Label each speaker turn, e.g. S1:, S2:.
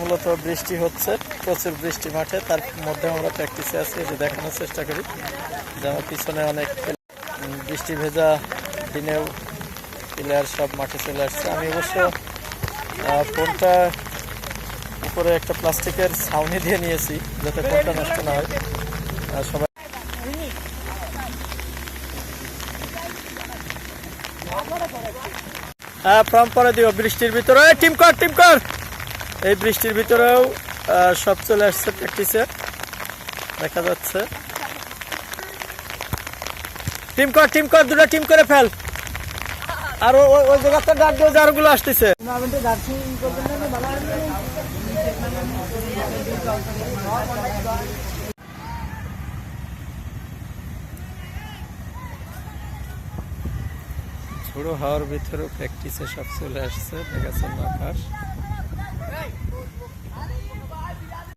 S1: মূলত বৃষ্টি হচ্ছে, প্রচুর বৃষ্টি মাঠে, তার মধ্যে আমরা প্র্যাকটিসে আছি যে দেখানোর চেষ্টা করি যে আমার পিছনে অনেক বৃষ্টি ভেজা দিনেও প্লেয়ার সব মাঠে চলে আসছে। আমি অবশ্য ফোনটা উপরে একটা প্লাস্টিকের ছাউনি দিয়ে নিয়েছি, যাতে ফোনটা নষ্ট না হয়। সবাই হ্যাঁ ফর্ম পরে দিও, বৃষ্টির ভিতরে। টিম কর টিম কর! এই বৃষ্টির ভিতরেও সব চলে আসছে প্র্যাকটিসে দেখা যাচ্ছে। টিম কর টিম কর, দুটো টিম করে ফেল। আর ওই- জায়গাটা ডাক দিয়ে যারগুলো আসতেছে। ঝোড়ো হাওয়ার ভিতরেও প্র্যাকটিসে সব চলে আসছে দেখাচ্ছেন আকাশ